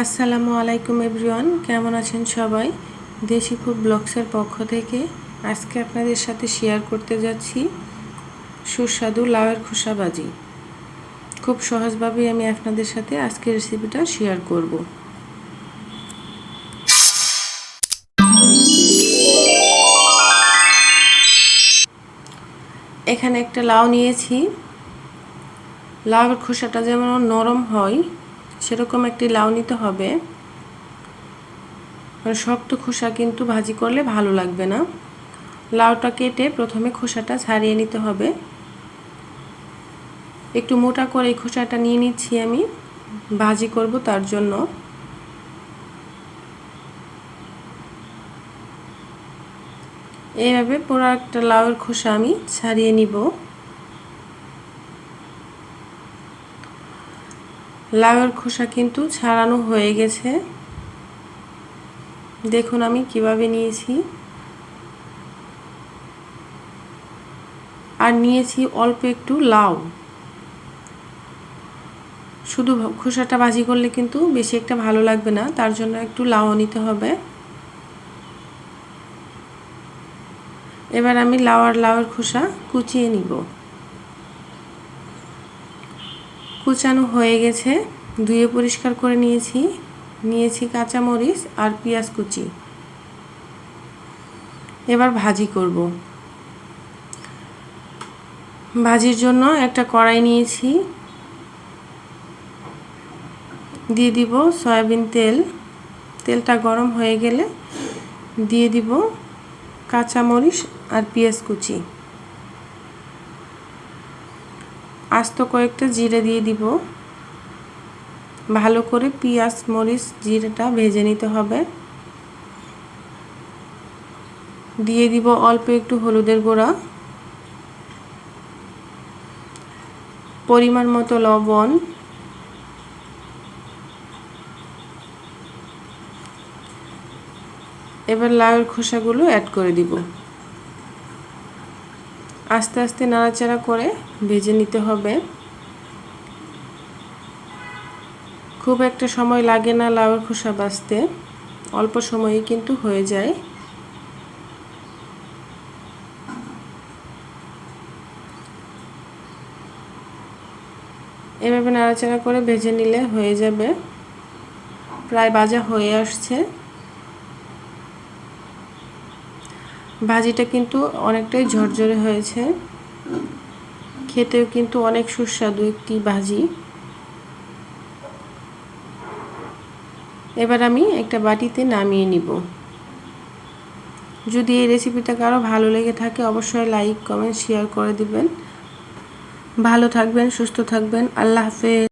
আসসালামু আলাইকুম এভরিওয়ান, কেমন আছেন সবাই? দেশি ফুড ব্লগসের পক্ষ থেকে আজকে আপনাদের সাথে শেয়ার করতে যাচ্ছি সুস্বাদু লাউয়ের খোসা ভাজি। খুব সহজভাবেই আমি আপনাদের সাথে আজকের রেসিপিটা শেয়ার করব। এখানে একটা লাউ নিয়েছি। লাউয়ের খোসাটা যেমন নরম হয় সেরকম একটি লাউ নিতে হবে। মানে শক্ত খোসা কিন্তু ভাজি করলে ভালো লাগবে না। লাউটা কেটে প্রথমে খোসাটা ছাড়িয়ে নিতে হবে। একটু মোটা করে এই খোসাটা নিয়ে নিচ্ছি আমি। ভাজি করব তার জন্য। এইভাবে পুরো একটা লাউয়ের খোসা আমি ছাড়িয়ে নিব। লাউয়ের খোসা কিন্তু ছাড়ানো হয়ে গেছে। দেখুন আমি কীভাবে নিয়েছি। আর নিয়েছি অল্প একটু লাউ। শুধু খোসাটা ভাজি করলে কিন্তু বেশি একটা ভালো লাগবে না, তার জন্য একটু লাউ নিতে হবে। এবার আমি লাউ আর লাউয়ের খোসা কুচিয়ে নিব। কুচানো হয়ে গেছে। ধুয়ে পরিষ্কার করে নিয়েছি। নিয়েছি কাঁচামরিচ আর পেঁয়াজ কুচি। এবার ভাজি করব। ভাজির জন্য একটা কড়াই নিয়েছি। দিয়ে দিব সয়াবিন তেল। তেলটা গরম হয়ে গেলে দিয়ে দিব কাঁচামরিচ আর পেঁয়াজ কুচি। আস্ত কয়েকটা জিরে দিয়ে দিব। ভালো করে পেঁয়াজ, মরিচ, জিরেটা ভেজে নিতে হবে। দিয়ে দিব অল্প একটু হলুদের গুঁড়া। পরিমাণ মতো লবণ। এবার লাউয়ের খোসাগুলো অ্যাড করে দিব। আস্তে আস্তে নাড়াচাড়া করে ভেজে নিতে হবে। খুব একটা সময় লাগে না লাউয়ের খোসা বাঁচতে। অল্প সময়ে কিন্তু হয়ে যায়। এভাবে নাড়াচাড়া করে ভেজে নিলে হয়ে যাবে। প্রায় বাজা হয়ে আসছে। ভাজিটা কিন্তু অনেকটাই ঝরঝরে হয়েছে। খেতেও কিন্তু অনেক সুস্বাদু একটি ভাজি। এবার আমি একটা বাটিতে নামিয়ে নিব। যদি এই রেসিপিটা কারও ভালো লেগে থাকে, অবশ্যই লাইক কমেন্ট শেয়ার করে দিবেন। ভালো থাকবেন, সুস্থ থাকবেন। আল্লাহ হাফেজ।